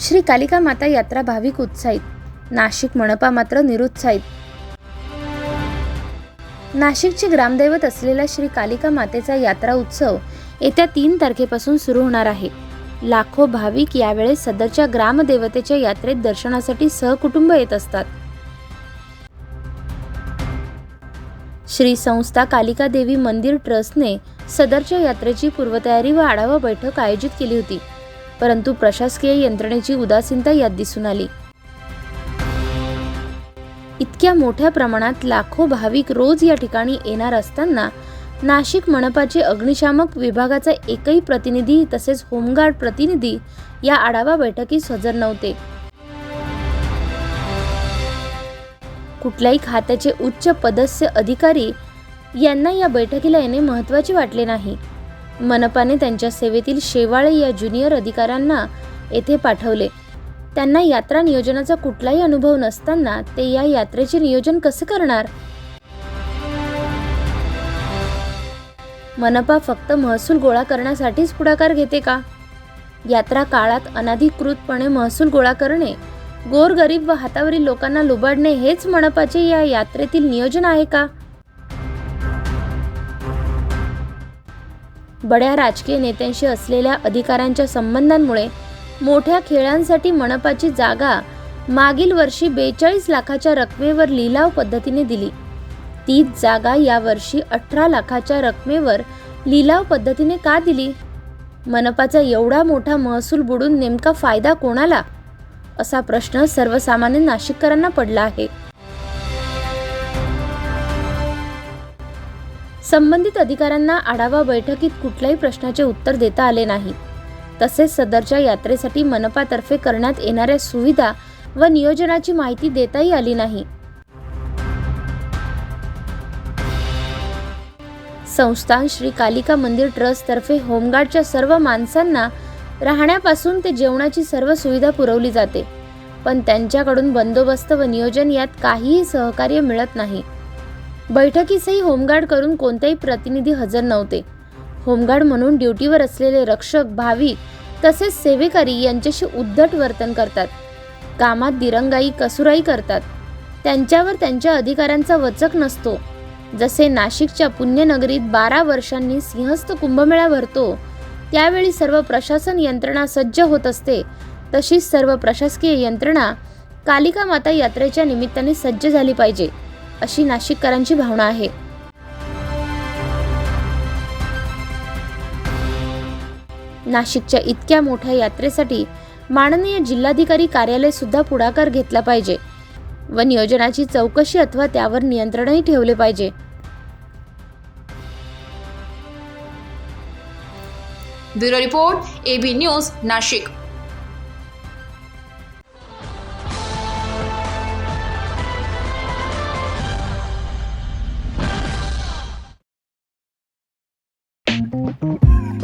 श्री कालिका माता यात्रा भाविक उत्साहित. नाशिक मनपा मात्र निरुत्साहित. नाशिकचे ग्रामदैवत असलेला श्री कालिका मातेचा यात्रा उत्सव येत्या तीन तारखेपासून सुरू होणार आहे. लाखो भाविक यावेळेस सदरच्या ग्रामदेवतेच्या यात्रेत दर्शनासाठी सहकुटुंब येत असतात. श्री संस्था कालिका देवी मंदिर ट्रस्टने सदरच्या यात्रेची पूर्वतयारी व आढावा बैठक आयोजित केली होती. परंतु प्रशासकीय यंत्रणेची उदासीनता यात दिसून आली. इतक्या मोठ्या प्रमाणात लाखो भाविक रोज या ठिकाणी येणार असताना नाशिक मनपाचे अग्निशामक विभागाचा एकही प्रतिनिधी तसेच होमगार्ड प्रतिनिधी या आढावा बैठकीस हजर नव्हते. कुठल्याही खात्याचे उच्च पदस्थ अधिकारी यांना या बैठकीला येणे महत्त्वाचे वाटले नाही. मनपाने त्यांच्या सेवेतील शेवाळे या ज्युनियर अधिकाऱ्यांना येथे पाठवले. त्यांना यात्रा नियोजनाचा कुठलाही अनुभव नसताना ते या यात्रेचे नियोजन कसे करणार? मनपा फक्त महसूल गोळा करण्यासाठीच पुढाकार घेते का? यात्रा काळात अनाधिकृतपणे महसूल गोळा करणे गोरगरीब व हातावरील लोकांना लुबाडणे हेच मनपाचे या यात्रेतील नियोजन आहे का? बड्या राजकीय नेत्यांशी असलेल्या अधिकाऱ्यांच्या संबंधांमुळे मोठ्या खेळांसाठी मनपाची जागा मागील वर्षी बेचाळीस लाखाच्या रकमेवर लिलाव पद्धतीने दिली. तीच जागा यावर्षी अठरा लाखाच्या रकमेवर लिलाव पद्धतीने का दिली? मनपाचा एवढा मोठा महसूल बुडून नेमका फायदा कोणाला? असा प्रश्न सर्वसामान्य नाशिककरांना पडला आहे. संबंधित अधिकाऱ्यांना आढावा बैठकीत कुठल्याही प्रश्नाचे उत्तर देता आले नाही. तसेच सदरच्या यात्रेसाठी मनपातर्फे करण्यात येणाऱ्या सुविधा व नियोजनाची माहिती देताही आली नाही. संस्थान श्री कालिका मंदिर ट्रस्टतर्फे होमगार्डच्या सर्व माणसांना राहण्यापासून ते जेवणाची सर्व सुविधा पुरवली जाते. पण त्यांच्याकडून बंदोबस्त व नियोजन यात काहीही सहकार्य मिळत नाही. बैठकीसही होमगार्ड करून कोणतेही प्रतिनिधी हजर नव्हते. होमगार्ड म्हणून ड्युटीवर असलेले रक्षक भाविक तसेच सेवेकरी यांच्याशी उद्धट वर्तन करतात. कामात दिरंगाई कसुराई करतात. त्यांच्यावर त्यांच्या अधिकाऱ्यांचा वचक नसतो. जसे नाशिकच्या पुण्यनगरीत बारा वर्षांनी सिंहस्थ कुंभमेळा भरतो त्यावेळी सर्व प्रशासन यंत्रणा सज्ज होत असते. तशीच सर्व प्रशासकीय यंत्रणा कालिका माता यात्रेच्या निमित्ताने सज्ज झाली पाहिजे. अशी नाशिककरांची भावना आहे. नाशिकच्या इतक्या मोठ्या यात्रेसाठी माननीय जिल्हाधिकारी कार्यालय सुद्धा पुढाकार घेतला पाहिजे व नियोजनाची चौकशी अथवा त्यावर नियंत्रणही ठेवले पाहिजे. Bureau report AB news Nashik. Thank.